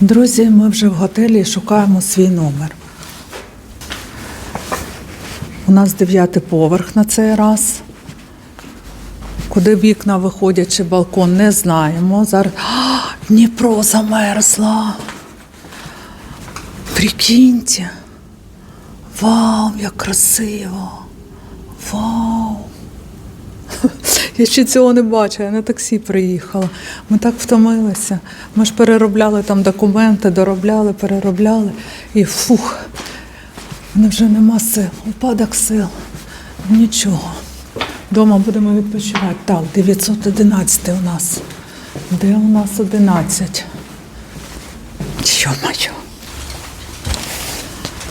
Друзі, ми вже в готелі шукаємо свій номер. У нас дев'ятий поверх на цей раз. Куди вікна виходять чи балкон, не знаємо. Зараз А, Дніпро замерзла. Прикиньте. Вау, як красиво. Вау. Я ще цього не бачила, я на таксі приїхала. Ми так втомилися. Ми ж переробляли там документи, доробляли, переробляли. І фух, мене вже нема сил, упадок сил. Нічого. Дома будемо відпочивати. Так, 911 у нас. Де у нас 11? Йо-моє.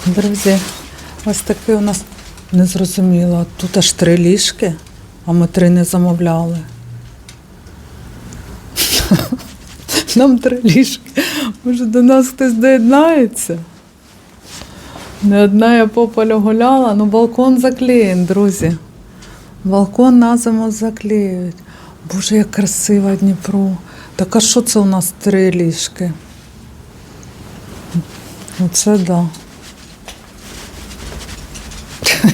Друзі, ось такий у нас незрозуміло. Тут аж три ліжки, а ми три не замовляли. Нам три ліжки. Може, до нас хтось доєднається? Не одна я по полю гуляла, ну балкон заклеєн, друзі. Балкон на зиму заклеюють. Боже, як красиво Дніпро. Так а що це у нас три ліжки? Оце да.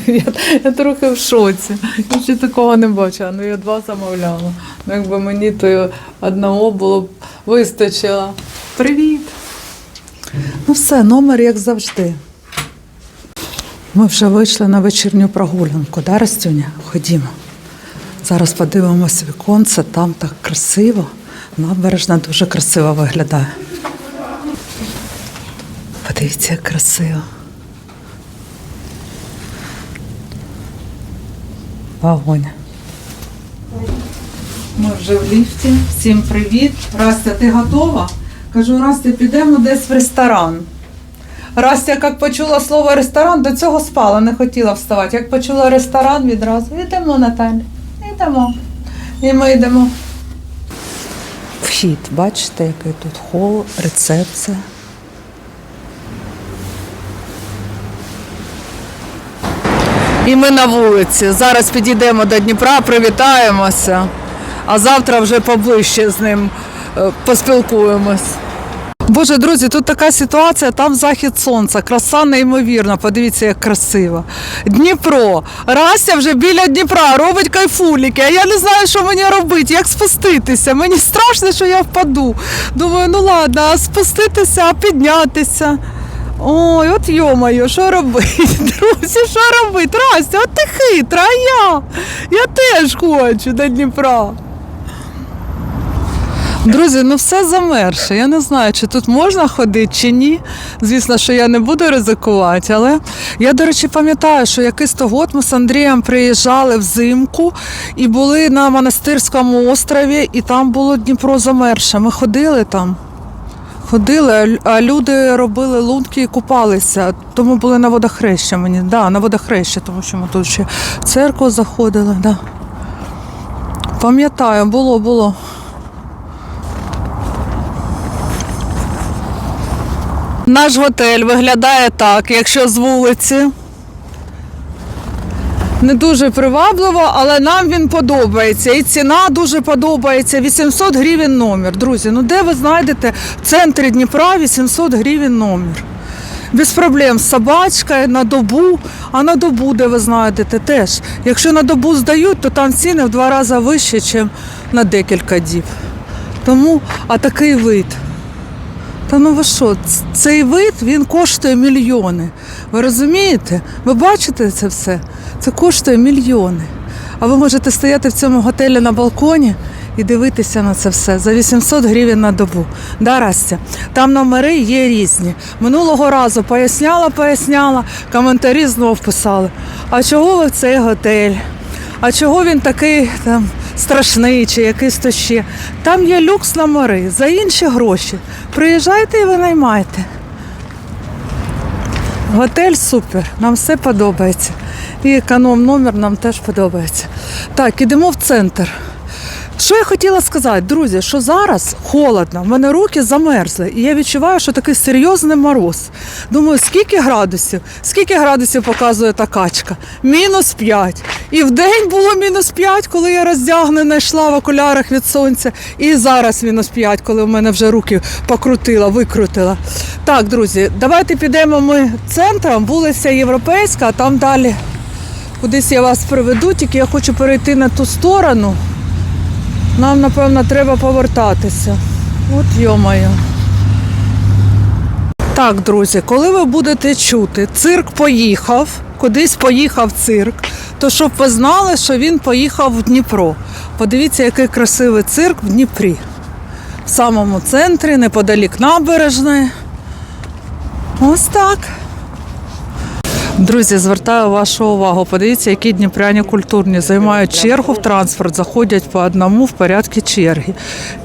Я, я трохи в шоці. Я ще такого не бачила. Ну я два замовляла. Ну, якби мені то одного було б вистачило. Привіт! Ну все, номер як завжди. Ми вже вийшли на вечірню прогулянку, да, Растюня? Ходімо. Зараз подивимось віконце, там так красиво. Набережна дуже красиво виглядає. Подивіться, як красиво. Вагоня. Ми вже в ліфті. Всім привіт. Растя, ти готова? Кажу, Растя, підемо десь в ресторан. Растя, як почула слово ресторан, до цього спала, не хотіла вставати. Як почула ресторан, відразу йдемо, Наталя. Йдемо. І ми йдемо. Вхід, бачите, який тут хол, рецепція. І ми на вулиці. Зараз підійдемо до Дніпра, привітаємося, а завтра вже поближче з ним е, поспілкуємось. Боже, друзі, тут така ситуація, там захід сонця, краса неймовірна. Подивіться, як красиво. Дніпро. Рася вже біля Дніпра робить кайфуліки, а я не знаю, що мені робити, як спуститися. Мені страшно, що я впаду. Думаю, ну ладно, а спуститися, а піднятися. Ой, от йомаю, що робити, друзі, що робити? Растя, от ти хитра, а я. Я теж хочу до Дніпра. Друзі, ну все замерше. Я не знаю, чи тут можна ходити, чи ні. Звісно, що я не буду ризикувати, але я, до речі, пам'ятаю, що якийсь то год ми з Андрієм приїжджали взимку і були на монастирському острові, і там було Дніпро замерше. Ми ходили там. Ходили, а люди робили лунки і купалися, тому були на водохреща мені. Да, на водохреща, тому що ми тут ще в церкву заходили. Да. Пам'ятаю, було, було. Наш готель виглядає так, якщо з вулиці. Не дуже привабливо, але нам він подобається. І ціна дуже подобається. 800 гривень номер. Друзі, ну де ви знайдете в центрі Дніпра 800 гривень номер? Без проблем з собачкою на добу, а на добу, де ви знайдете, теж. Якщо на добу здають, то там ціни в два рази вищі, ніж на декілька діб. Тому, а такий вид. Та ну ви що, цей вид він коштує мільйони. Ви розумієте? Ви бачите це все? Це коштує мільйони. А ви можете стояти в цьому готелі на балконі і дивитися на це все за 800 гривень на добу. Да, Растя? Там номери є різні. Минулого разу поясняла, поясняла, коментарі знов писали. А чого ви в цей готель? А чого він такий там страшний чи якийсь то ще? Там є люкс номери за інші гроші. Приїжджайте і ви наймайте. Готель супер, нам все подобається. І економ номер нам теж подобається. Так, ідемо в центр. Що я хотіла сказати, друзі, що зараз холодно, в мене руки замерзли, і я відчуваю, що такий серйозний мороз. Думаю, скільки градусів? Скільки градусів показує та качка? Мінус 5. І в день було мінус 5, коли я роздягнена йшла в окулярах від сонця. І зараз мінус 5, коли в мене вже руки покрутила, викрутила. Так, друзі, давайте підемо ми центром, вулиця Європейська, а там далі кудись я вас приведу, тільки я хочу перейти на ту сторону. Нам, напевно, треба повертатися. От йомаю. Так, друзі, коли ви будете чути, цирк поїхав, кудись поїхав цирк, то щоб ви знали, що він поїхав в Дніпро. Подивіться, який красивий цирк в Дніпрі. В самому центрі, неподалік набережної. Ось так. Друзі, звертаю вашу увагу. Подивіться, які дніпряні культурні займають чергу в транспорт, заходять по одному в порядку черги.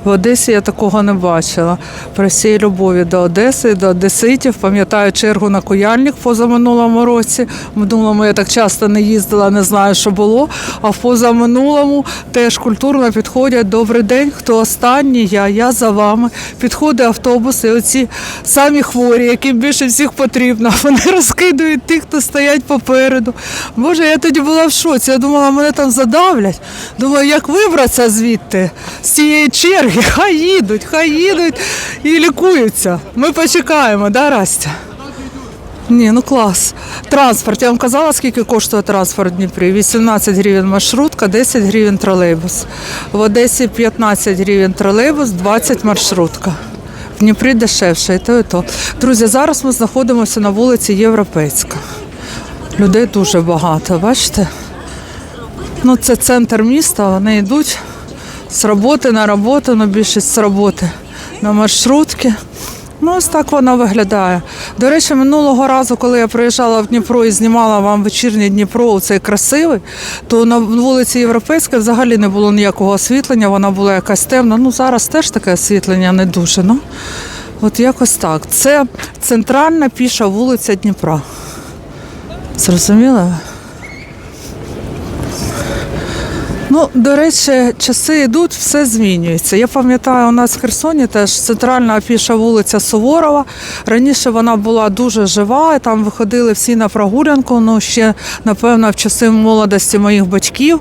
В Одесі я такого не бачила. При всій любові до Одеси, до одеситів. Пам'ятаю чергу на Куяльник позаминулому році. В минулому я так часто не їздила, не знаю, що було. А в позаминулому теж культурно підходять. Добрий день, хто останній? Я, я за вами. Підходить автобус, і оці самі хворі, яким більше всіх потрібно. Вони розкидують тих, хто стоять попереду. Боже, я тоді була в шоці. Я думала, мене там задавлять. Думаю, як вибратися звідти з цієї черги? Хай їдуть, хай їдуть і лікуються. Ми почекаємо, да, Растя? Ні, ну клас. Транспорт. Я вам казала, скільки коштує транспорт в Дніпрі? 18 гривень маршрутка, 10 гривень тролейбус. В Одесі 15 гривень тролейбус, 20 маршрутка. В Дніпрі дешевше, і то, і то. Друзі, зараз ми знаходимося на вулиці Європейська. Людей дуже багато, бачите? Ну, це центр міста, вони йдуть з роботи на роботу, ну більшість з роботи на маршрутки. Ну, ось так воно виглядає. До речі, минулого разу, коли я приїжджала в Дніпро і знімала вам вечірнє Дніпро, цей красивий, то на вулиці Європейська взагалі не було ніякого освітлення, вона була якась темна. Ну, зараз теж таке освітлення не дуже. Ну, от якось так. Це центральна піша вулиця Дніпра. Зрозуміли? Ну, до речі, часи йдуть, все змінюється. Я пам'ятаю, у нас в Херсоні теж центральна афіша вулиця Суворова. Раніше вона була дуже жива, і там виходили всі на прогулянку. Ну ще напевно в часи молодості моїх батьків.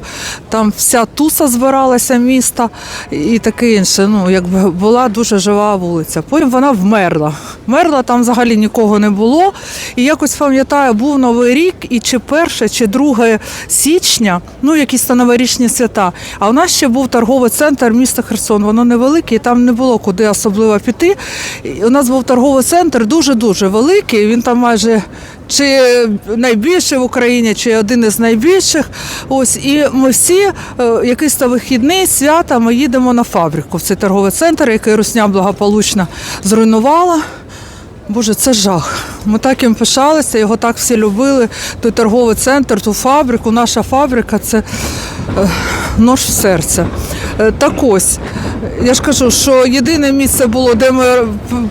Там вся туса збиралася міста і таке інше. Ну, якби була дуже жива вулиця. Потім вона вмерла. Вмерла, там взагалі нікого не було. І якось пам'ятаю, був новий рік, і чи перше, чи друге січня, ну якісь то новорічні свята. А у нас ще був торговий центр міста Херсон. Воно невелике, і там не було куди особливо піти. І у нас був торговий центр дуже-дуже великий. Він там майже чи найбільший в Україні, чи один із найбільших. Ось і ми всі е, якийсь то вихідний свята. Ми їдемо на фабрику в цей торговий центр, який Русня благополучно зруйнувала. Боже, це жах. Ми так їм пишалися, його так всі любили. Той торговий центр, ту фабрику, наша фабрика це е, нож в серце. Е, так ось, я ж кажу, що єдине місце було, де ми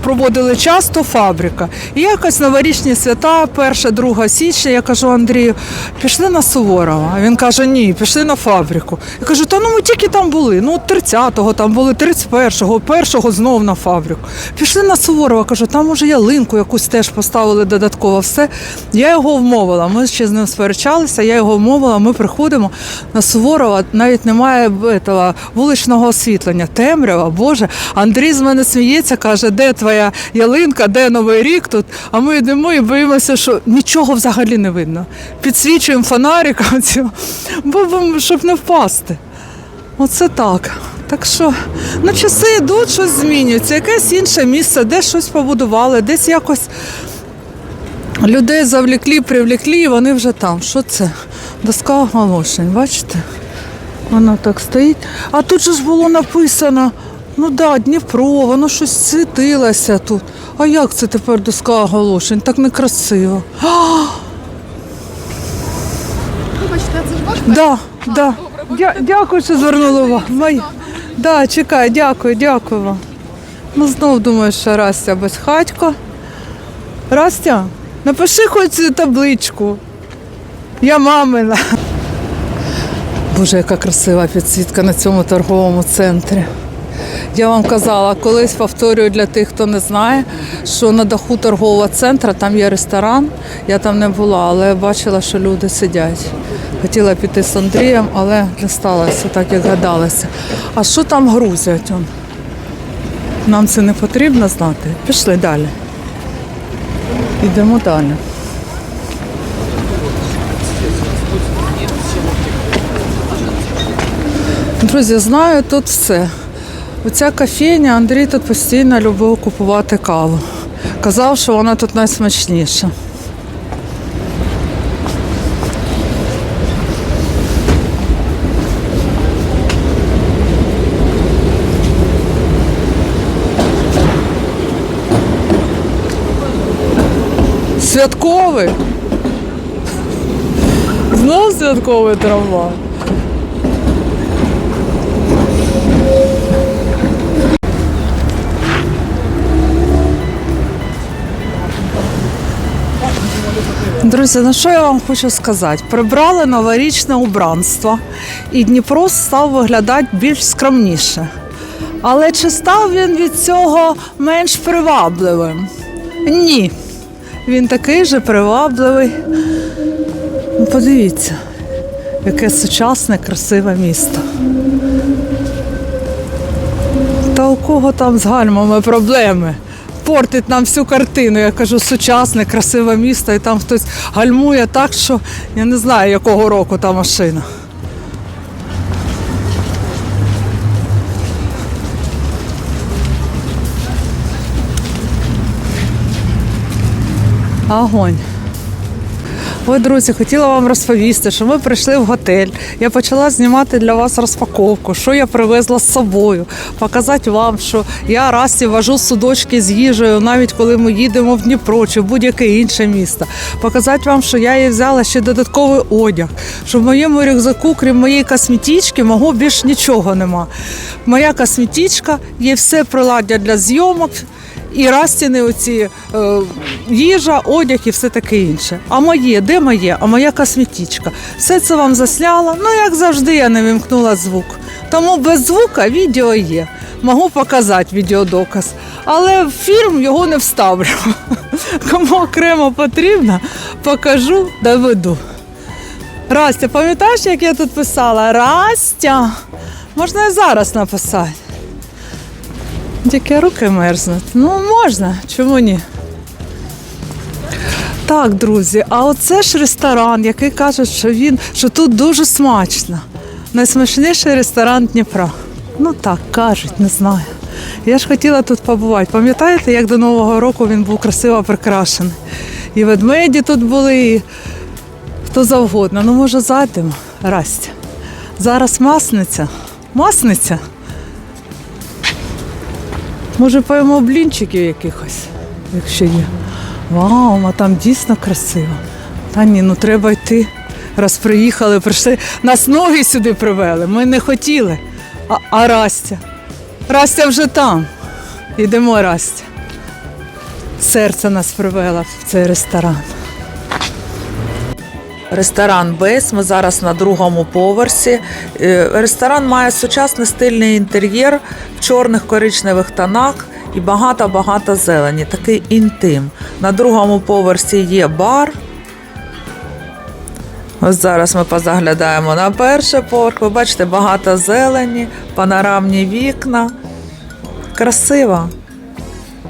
проводили час, то фабрика. І якось новорічні свята, 1-2 січня, я кажу Андрію, пішли на Суворова. А він каже, ні, пішли на фабрику. Я кажу, та ну ми тільки там були. Ну, 30-го там були, 31-го, 1-го знов на фабрику. Пішли на Суворова, кажу, там уже ялинку якусь теж поставили додатково. Все. Я його вмовила. Ми ще з ним сперечалися, я його вмовила, ми приходимо на Суворова, навіть немає этого, вуличного освітлення. Темрява, Боже. Андрій з мене сміється, каже, де твоя ялинка, де Новий рік тут. А ми йдемо і боїмося, що нічого взагалі не видно. Підсвічуємо фонариком, бо, щоб не впасти. Оце так. Так що ну, часи йдуть, щось змінюється, якесь інше місце, де щось побудували, десь якось людей завлеклі, привлеклі, і вони вже там. Що це? Доска оголошень, бачите? Вона так стоїть. А тут же ж було написано, ну да, Дніпро, воно щось світилося тут. А як це тепер доска оголошень? Так некрасиво. Вибачте, це ж ваш Да, да. Дя- дякую, що звернули увагу. Мої- Да, чекай, дякую, дякую вам. Ну, знов думаю, що Растя безхатько. Растя, напиши хоч табличку. Я мамина. Боже, яка красива підсвітка на цьому торговому центрі. Я вам казала, колись повторюю для тих, хто не знає, що на даху торгового центру там є ресторан. Я там не була, але бачила, що люди сидять. Хотіла піти з Андрієм, але не сталося так, як гадалося. А що там грузять? Нам це не потрібно знати. Пішли далі. Йдемо далі. Друзі, знаю тут все. Оця кофейня, Андрій тут постійно любив купувати каву. Казав, що вона тут найсмачніша. Святковий. Знов святковий трамвай. Друзі, ну що я вам хочу сказати? Прибрали новорічне убранство, і Дніпро став виглядати більш скромніше. Але чи став він від цього менш привабливим? Ні. Він такий же привабливий. Ну, подивіться, яке сучасне, красиве місто. Та у кого там з гальмами проблеми? Портить нам всю картину. Я кажу, сучасне, красиве місто, і там хтось гальмує так, що я не знаю, якого року та машина. Огонь. Ой, друзі, хотіла вам розповісти, що ми прийшли в готель. Я почала знімати для вас розпаковку, що я привезла з собою, показати вам, що я Расті вожу судочки з їжею, навіть коли ми їдемо в Дніпро чи в будь-яке інше місто. Показати вам, що я їй взяла ще додатковий одяг, що в моєму рюкзаку, крім моєї косметички, мого більш нічого нема. Моя косметичка, є все приладдя для зйомок. І Растіни оці е, їжа, одяг і все таке інше. А моє, де моє? А моя косметичка. Все це вам засляла. Ну, як завжди, я не вимкнула звук. Тому без звука відео є. Можу показати відеодоказ. Але в фільм його не вставлю. Кому окремо потрібно, покажу, доведу. Растя, пам'ятаєш, як я тут писала? Растя. Можна і зараз написати. Тільки руки мерзнуть. Ну, можна, чому ні? Так, друзі, а оце ж ресторан, який каже, що він що тут дуже смачно. Найсмачніший ресторан Дніпра. Ну так, кажуть, не знаю. Я ж хотіла тут побувати. Пам'ятаєте, як до Нового року він був красиво прикрашений? І ведмеді тут були, і хто завгодно. Ну, може, зайдемо, Растя. Зараз масниця. Масниця. Може, поїмо блінчиків якихось, якщо є. Вау, а там дійсно красиво. Та ні, ну треба йти. Раз приїхали, прийшли. Нас ноги сюди привели. Ми не хотіли. А, а Растя? Растя вже там. Йдемо, Растя. Серце нас привело в цей ресторан. Ресторан Бейс. Ми зараз на другому поверсі. Е, Ресторан має сучасний стильний інтер'єр в чорних коричневих тонах і багато-багато зелені. Такий інтим. На другому поверсі є бар. Ось зараз ми позаглядаємо на перший поверх. Ви бачите, багато зелені, панорамні вікна. Красиво.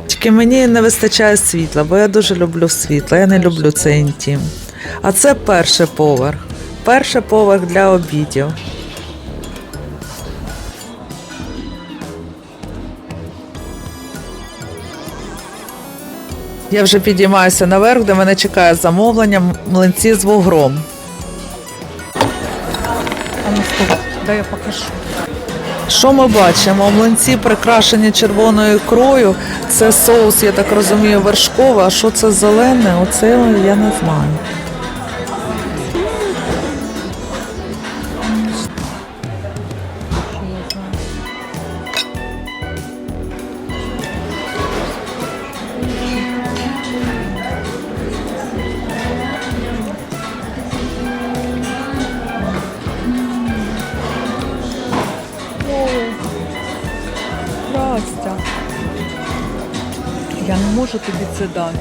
Тільки мені не вистачає світла, бо я дуже люблю світло. Я не люблю цей інтім. А це перший поверх. Перший поверх для обідів. Я вже підіймаюся наверх, де мене чекає замовлення млинці з вугром. Ну дай я покажу. Що ми бачимо? Млинці прикрашені червоною ікрою. Це соус, я так розумію, вершковий. А що це зелене? Оце я не знаю. Можу тобі це дати.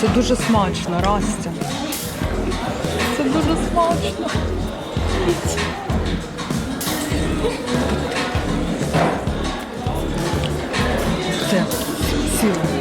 Це дуже смачно, Растя. Це дуже смачно. Все, сіла.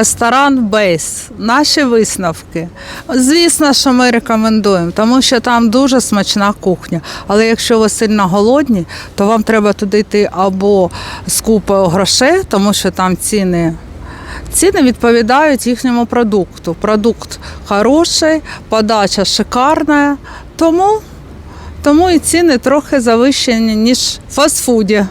Ресторан Бейс. Наші висновки. Звісно, що ми рекомендуємо, тому що там дуже смачна кухня. Але якщо ви сильно голодні, то вам треба туди йти або з купою грошей, тому що там ціни. Ціни відповідають їхньому продукту. Продукт хороший, подача шикарна, тому, тому і ціни трохи завищені, ніж в фастфуді.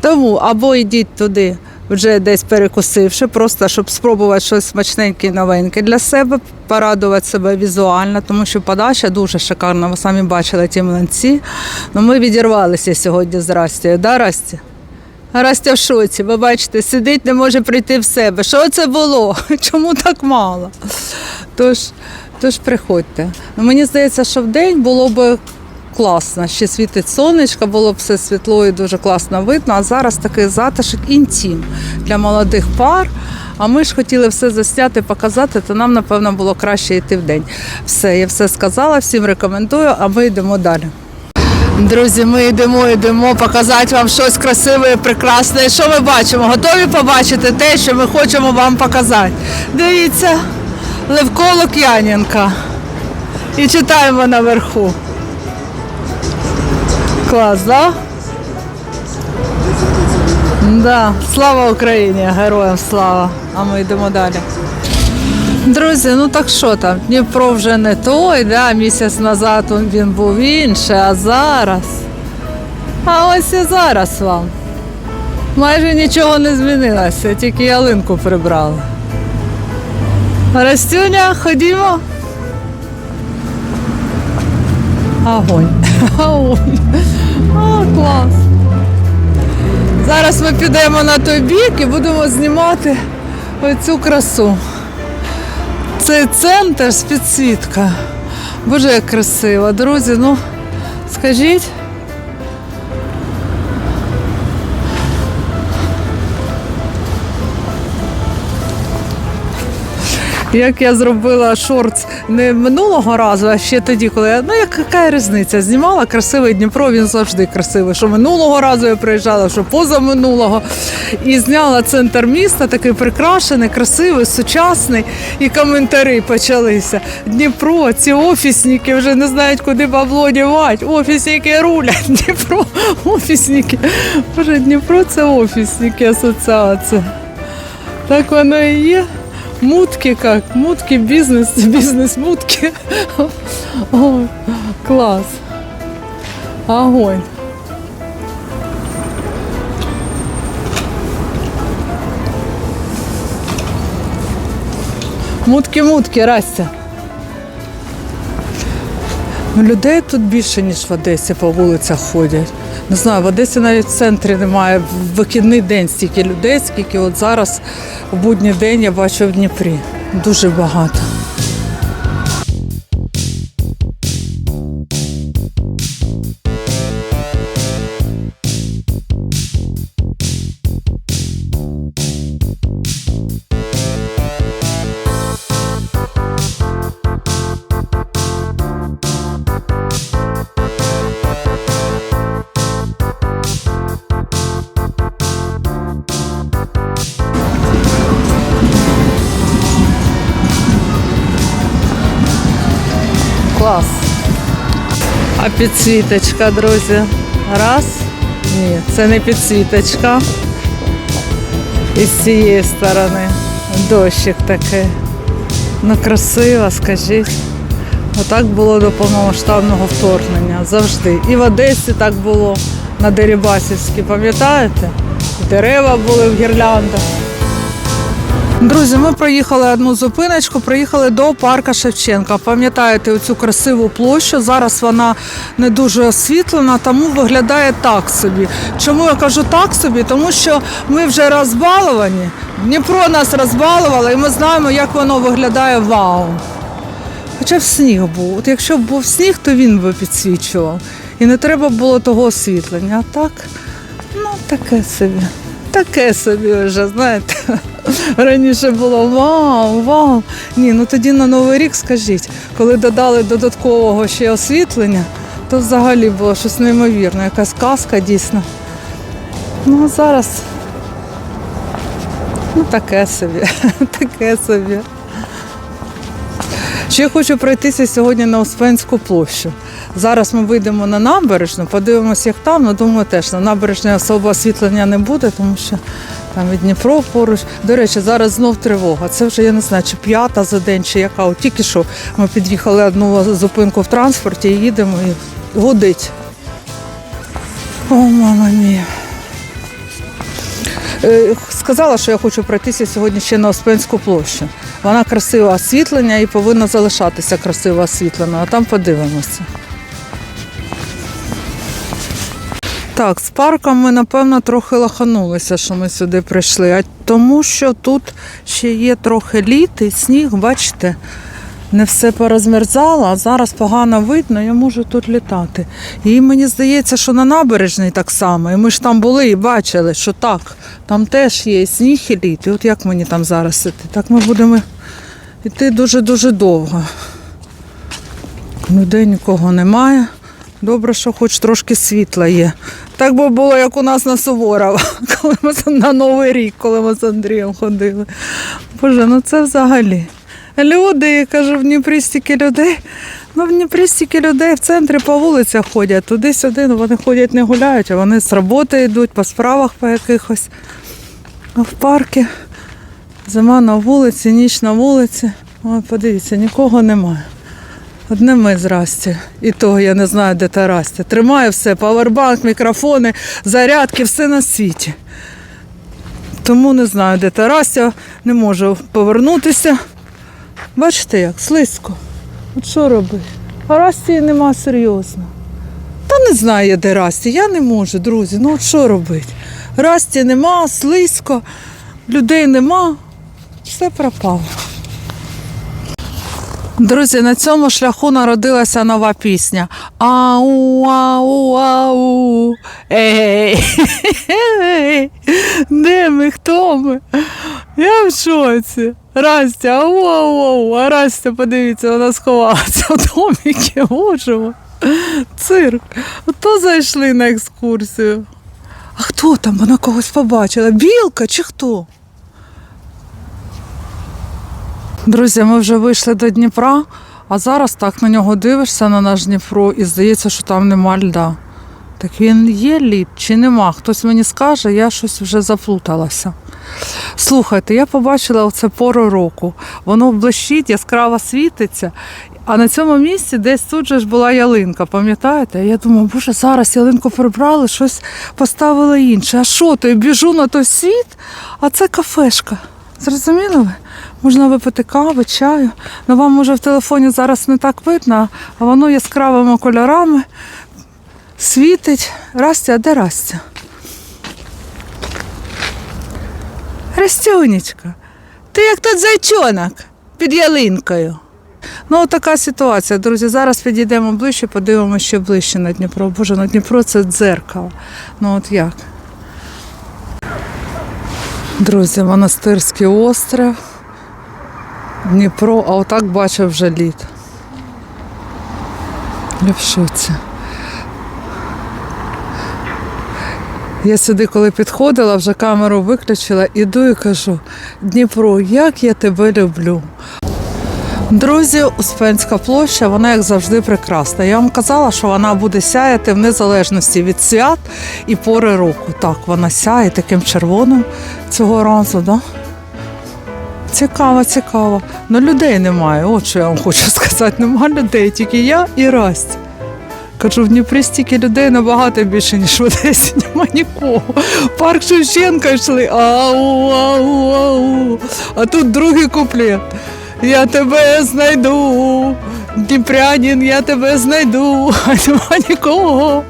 Тому або йдіть туди, вже десь перекусивши, просто щоб спробувати щось смачненьке новеньке для себе, порадувати себе візуально, тому що подача дуже шикарна. Ви самі бачили ті млинці. Ну, ми відірвалися сьогодні з Растю. Да, Растя? Растя в шоці, ви бачите, сидить, не може прийти в себе. Що це було? Чому так мало? Тож, тож приходьте. Ну, мені здається, що в день було б класно. Ще світить сонечко, було б все світло і дуже класно видно. А зараз такий затишок інтім для молодих пар. А ми ж хотіли все засняти, показати, то нам, напевно, було краще йти в день. Все, я все сказала, всім рекомендую, а ми йдемо далі. Друзі, ми йдемо, йдемо показати вам щось красиве, прекрасне. Що ми бачимо? Готові побачити те, що ми хочемо вам показати. Дивіться, Левко Лук'яненка. І читаємо наверху. Клас, да? Да. Слава Україні, героям слава. А ми йдемо далі. Друзі, ну так що там? Дніпро вже не той, да? місяць назад він був інший, а зараз. А ось і зараз вам. Майже нічого не змінилося, тільки ялинку прибрали. Растюня, ходімо. Огонь. Агонь. О, клас. Зараз ми підемо на той бік і будемо знімати оцю красу. Цей центр з підсвітка. Боже, як красиво. Друзі, ну скажіть. Як я зробила шорт не минулого разу, а ще тоді, коли я ну яка різниця? Знімала красивий Дніпро, він завжди красивий. Що минулого разу я приїжджала, що позаминулого. І зняла центр міста, такий прикрашений, красивий, сучасний. І коментарі почалися. Дніпро, ці офісники вже не знають, куди бабло дівати. Офісники рулять. Дніпро, офісники. Боже, Дніпро це офісники, асоціація. Так воно і є. Мутки как? Мутки, бизнес, бизнес-мутки. Ой, класс. Огонь. Мутки-мутки, Растя. Ну, Людей тут більше, ніж в Одесі по вулицях ходять. Не знаю, в Одесі навіть в центрі немає. В вихідний день стільки людей, скільки от зараз у будній день я бачу в Дніпрі. Дуже багато. А підсвіточка, друзі. Раз. Ні, це не підсвіточка. І з цієї сторони. Дощик такий. Ну, красиво, скажіть. Отак було до повномасштабного вторгнення. Завжди. І в Одесі так було на Дерибасівській, пам'ятаєте? Дерева були в гірляндах. Друзі, ми проїхали одну зупиночку, приїхали до парка Шевченка. Пам'ятаєте оцю красиву площу? Зараз вона не дуже освітлена, тому виглядає так собі. Чому я кажу так собі? Тому що ми вже розбаловані. Дніпро нас розбалувало, і ми знаємо, як воно виглядає вау. Хоча б сніг був. От якщо б був сніг, то він би підсвічував. І не треба було того освітлення. А так, ну таке собі. Таке собі вже, знаєте. Раніше було вау, вау. Ні, ну тоді на Новий рік скажіть, коли додали додаткового ще освітлення, то взагалі було щось неймовірне, якась казка дійсно. Ну а зараз. Ну таке собі, таке собі. Ще хочу пройтися сьогодні на Успенську площу. Зараз ми вийдемо на набережну, подивимося, як там. Ну, думаю, теж на набережні особо освітлення не буде, тому що там і Дніпро поруч. До речі, зараз знов тривога. Це вже я не знаю, чи п'ята за день, чи яка. От тільки що ми під'їхали одну зупинку в транспорті і їдемо і гудить. О, мама мія. Е, Сказала, що я хочу пройтися сьогодні ще на Успенську площу. Вона красиве освітлення і повинна залишатися красиво освітлена, а там подивимося. Так, з парком ми, напевно, трохи лаханулися, що ми сюди прийшли. А тому що тут ще є трохи літ і сніг, бачите, не все порозмерзало, а зараз погано видно, я можу тут літати. І мені здається, що на набережній так само. І ми ж там були і бачили, що так, там теж є і сніг і лід. І от як мені там зараз іти? Так ми будемо йти дуже-дуже довго. Людей нікого немає. Добре, що хоч трошки світла є. Так би було, як у нас на Суворова, коли ми на Новий рік, коли ми з Андрієм ходили. Боже, ну це взагалі. Люди, я кажу, в Дніпрі стільки людей. Ну, в Дніпрі стільки людей в центрі по вулицях ходять, туди-сюди, ну вони ходять не гуляють, а вони з роботи йдуть, по справах по якихось. А в парку зима на вулиці, ніч на вулиці. О, подивіться, нікого немає. Одне ми з Расті. І того я не знаю, де та Растя. Тримаю все, павербанк, мікрофони, зарядки, все на світі. Тому не знаю, де та Растя, не можу повернутися. Бачите як, слизько. От що робити? А Расті нема серйозно. Та не знаю я, де Расті, я не можу, друзі. Ну от що робити? Расті нема, слизько, людей нема, все пропало. Друзі, на цьому шляху народилася нова пісня. Ау, ау, ау. Ей, де ми, хто ми? Я в шоці. Растя, ау, ау, ау. А Растя, подивіться, вона сховалася в доміки, боже. Цирк. Ото зайшли на екскурсію. А хто там? Вона когось побачила? Білка чи хто? Друзі, ми вже вийшли до Дніпра, а зараз так на нього дивишся на наш Дніпро і здається, що там нема льда. Так він є лід чи нема? Хтось мені скаже, я щось вже заплуталася. Слухайте, я побачила оце пору року. Воно блищить, яскраво світиться. А на цьому місці десь тут же ж була ялинка, пам'ятаєте? Я думаю, боже, зараз ялинку прибрали, щось поставили інше. А що то? І біжу на той світ, а це кафешка. Зрозуміли ви? Можна випити кави, чаю. Ну вам може в телефоні зараз не так видно, а воно яскравими кольорами світить. Растя, де Растя? Растюнечка, ти як тот зайчонок під ялинкою. Ну, така ситуація, друзі. Зараз підійдемо ближче, подивимося ще ближче на Дніпро. Боже, на Дніпро це дзеркало. Ну от як? Друзі, монастирський острів, Дніпро, а отак бачив вже лід. Я в шоці. Я сюди, коли підходила, вже камеру виключила, іду і кажу: Дніпро, як я тебе люблю. Друзі, Успенська площа, вона як завжди прекрасна. Я вам казала, що вона буде сяяти в незалежності від свят і пори року. Так, вона сяє таким червоним цього разу, да? Цікаво, цікаво. Ну людей немає. От що я вам хочу сказати. Нема людей, тільки я і Расть. Кажу, в Дніпрі стільки людей набагато більше, ніж в Одесі. Нема нікого. Парк Шевченка йшли. Ау, ау, ау. А тут другий куплет. Я тебе знайду. Дніпрянин, я тебе знайду. А нема нікого.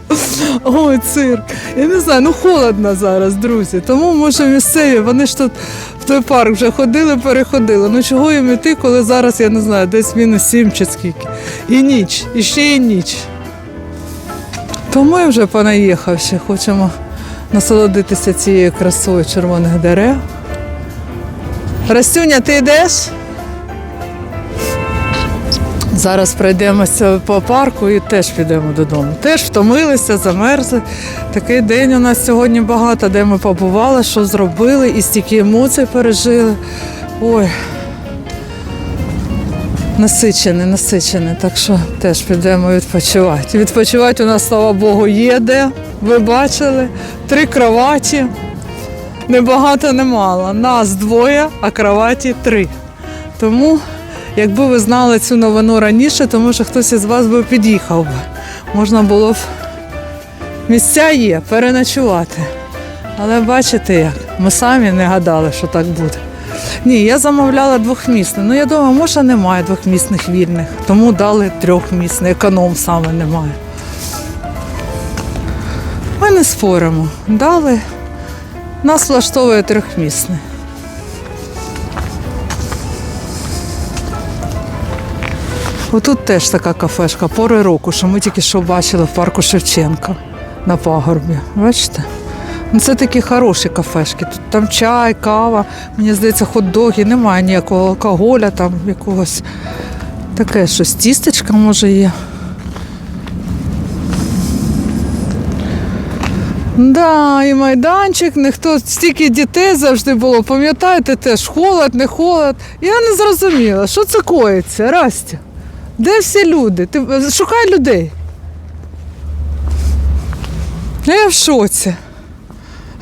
Ой, цирк. Я не знаю, ну холодно зараз, друзі. Тому може місцеві, вони ж тут той парк вже ходили, переходили. Ну чого їм іти, коли зараз, я не знаю, десь мінус сім чи скільки. І ніч, і ще і ніч. То ми вже понаїхавши, хочемо насолодитися цією красою червоних дерев. Растюня, ти йдеш? Зараз пройдемося по парку і теж підемо додому. Теж втомилися, замерзли. Такий день у нас сьогодні багато, де ми побували, що зробили, і стільки емоцій пережили. Ой. Насичене, насичене, так що теж підемо відпочивати. Відпочивати у нас, слава Богу, є де. Ви бачили, три кроваті. Небагато, немало. Нас двоє, а кроваті три. Тому, якби ви знали цю новину раніше, то може хтось із вас би під'їхав. Можна було б. Місця є, переночувати. Але бачите як, ми самі не гадали, що так буде. Ні, я замовляла двохмісне. Ну я думаю, може немає двохмісних вільних, тому дали трьохмісне, економ саме немає. Ми не споримо. Дали. Нас влаштовує трьохмісне. Отут теж така кафешка, пори року, що ми тільки що бачили в парку Шевченка на пагорбі. Бачите? Ну, це такі хороші кафешки. Тут там чай, кава, мені здається, хот-доги, немає ніякого алкоголя, там якогось таке щось, тістечка може є. Да, і майданчик, ніхто стільки дітей завжди було. Пам'ятаєте теж холод, не холод. Я не зрозуміла, що це коїться, Растя. Де всі люди? Ти е, шукай людей. Я в шоці.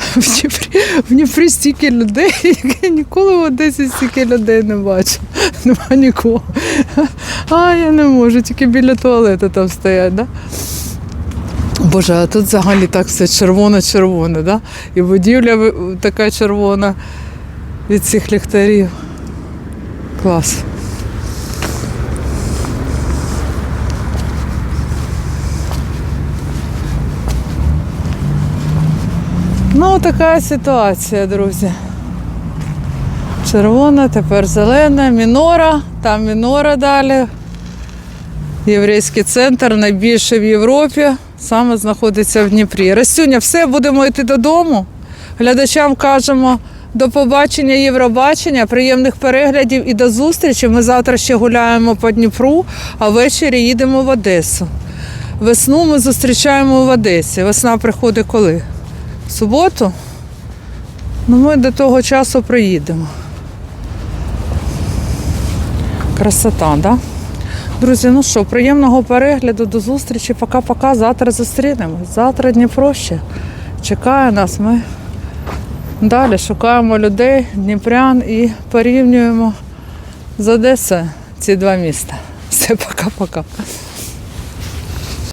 В Дніпрі, в Дніпрі стільки людей, як я ніколи в Одесі стільки людей не бачила. Нема нікого. А я не можу, тільки біля туалету там стоять, да? Боже, а тут взагалі так все червоно-червоне, да? І будівля така червона від цих ліхтарів. Клас. Ну, така ситуація, друзі. Червона, тепер зелена, мінора, там мінора далі. Єврейський центр найбільший в Європі, саме знаходиться в Дніпрі. Растюня, все, будемо йти додому. Глядачам кажемо до побачення, Євробачення, приємних переглядів і до зустрічі. Ми завтра ще гуляємо по Дніпру, а ввечері їдемо в Одесу. Весну ми зустрічаємо в Одесі. Весна приходить коли? Суботу? Ну, ми до того часу приїдемо. Красота, так? Да? Друзі, ну що, приємного перегляду, до зустрічі. Пока-пока. Завтра зустрінемось. Завтра Дніпро ще чекає нас. Ми далі шукаємо людей, дніпрян і порівнюємо з Одесою ці два міста. Все, пока-пока.